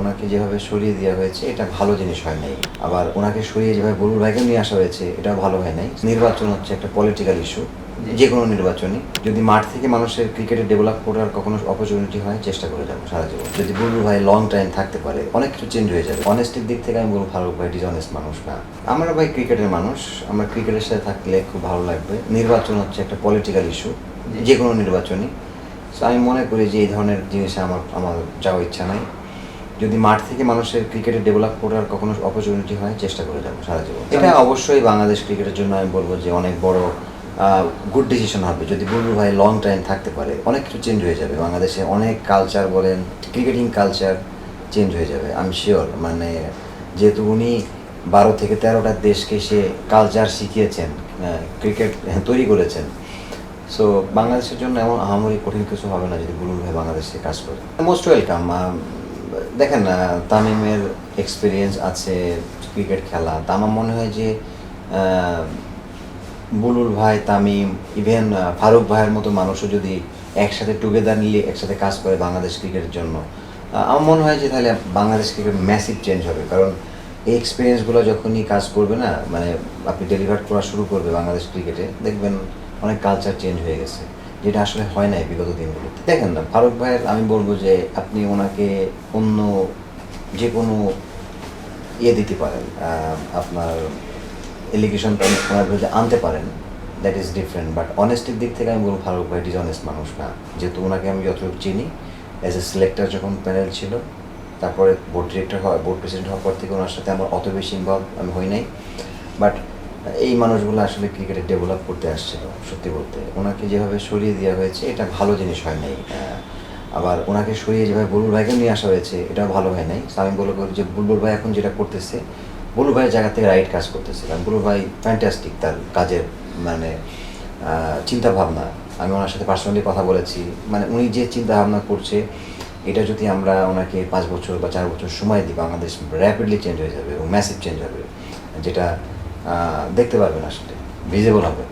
ওনাকে যেভাবে সরিয়ে দেওয়া হয়েছে এটা ভালো জিনিস হয় নাই। আবার ওনাকে সরিয়ে যেভাবে বলুর ভাইকে নিয়ে আসা হয়েছে এটাও ভালো হয় নাই। নির্বাচন হচ্ছে একটা পলিটিক্যাল ইস্যু যে কোনো নির্বাচনই। যদি মাঠ থেকে মানুষের ক্রিকেটে ডেভেলপ করার কখনো অপরচুনিটি হয় চেষ্টা করে যাব সারা জীবন। যদি বুলবুল ভাই লং টাইম থাকতে পারে অনেক কিছু চেঞ্জ হয়ে যাবে। অনেস্টির দিক থেকে আমি বলব ফারুক ভাই ডিসঅনেস্ট মানুষ না। আমরা ভাই ক্রিকেটের মানুষ আমরা ক্রিকেটের সাথে থাকলে খুব ভালো লাগবে। নির্বাচন হচ্ছে একটা পলিটিক্যাল ইস্যু যে কোনো নির্বাচনই। So আমি মনে করি যে এই ধরনের জিনিসে আমার আমার যাওয়ার ইচ্ছা নাই। যদি মাঠ থেকে মানুষের ক্রিকেটে ডেভেলপ করার কখনো অপরচুনিটি হয় চেষ্টা করে যাব সারা জীবন। এটা অবশ্যই বাংলাদেশ ক্রিকেটের জন্য আমি বলব যে অনেক বড় গুড ডিসিশন হবে। যদি বুলবুল ভাই লং টাইম থাকতে পারে অনেক কিছু চেঞ্জ হয়ে যাবে। বাংলাদেশে অনেক কালচার বলেন ক্রিকেটিং কালচার চেঞ্জ হয়ে যাবে আমি শিওর মানে যেহেতু উনি বারো থেকে তেরোটা দেশকে সে কালচার শিখিয়েছেন ক্রিকেট তৈরি করেছেন। সো বাংলাদেশের জন্য এমন আহামরি কঠিন কিছু হবে না যদি বুলুল ভাই বাংলাদেশে কাজ করে। মোস্ট ওয়েলকাম দেখেন তামিমের এক্সপিরিয়েন্স আছে ক্রিকেট খেলা। তা আমার মনে হয় যে বুলুল ভাই, তামিম ইভেন ফারুক ভাইয়ের মতো মানুষও যদি একসাথে টুগেদার নিলে, একসাথে কাজ করে বাংলাদেশ ক্রিকেটের জন্য আমার মনে হয় যে তাহলে বাংলাদেশ ক্রিকেট ম্যাসিভ চেঞ্জ হবে। কারণ এই এক্সপিরিয়েন্সগুলো যখনই কাজ করবে না মানে আপনি ডেলিভার করা শুরু করবে বাংলাদেশ ক্রিকেটে দেখবেন অনেক কালচার চেঞ্জ হয়ে গেছে। যেটা আসলে হয় নাই বিগত দিনগুলোতে। দেখেন না, ফারুক ভাইয়ের আমি বলব যে আপনি ওনাকে অন্য যে কোনো ইয়ে দিতে পারেন আপনার এলিগেশন ওনার বিরুদ্ধে আনতে পারেন দ্যাট ইজ ডিফারেন্ট বাট অনেস্টির দিক থেকে আমি বলব ফারুক ভাই ডিসঅনেস্ট মানুষ না। যেহেতু ওনাকে আমি যতটুকু চিনি অ্যাজ এ সিলেক্টর যখন প্যানেল ছিল, তারপরে বোর্ড ডিরেক্টর হওয়া বোর্ড প্রেসিডেন্ট হওয়ার পর থেকে ওনার সাথে আমার অত বেশি ইনভলভ আমি হই নাই। বাট এই মানুষগুলো আসলে ক্রিকেটে ডেভেলপ করতে আসছিল, সত্যি বলতে। ওনাকে যেভাবে সরিয়ে দেওয়া হয়েছে, এটা ভালো জিনিস হয় নাই। আবার ওনাকে সরিয়ে যেভাবে বুলবুল ভাইকে নিয়ে আসা হয়েছে, এটাও ভালো হয় নাই। আমি বলব যে বুলবুল ভাই এখন যেটা করতেছে, বুলবুল ভাইয়ের জায়গা থেকে রাইট কাজ করতেছে। কারণ বুলবুল ভাই ফ্যান্টাস্টিক তার কাজের মানে চিন্তা ভাবনা আমি ওনার সাথে পার্সোনালি কথা বলেছি। মানে উনি যে চিন্তা ভাবনা করছে, এটা যদি আমরা ওনাকে পাঁচ বছর বা চার বছর সময় দিই, বাংলাদেশ র্যাপিডলি চেঞ্জ হয়ে যাবে এবং ম্যাসিভ চেঞ্জ হবে। যেটা দেখতে পারবেন আসলে ভিজিবল হবে।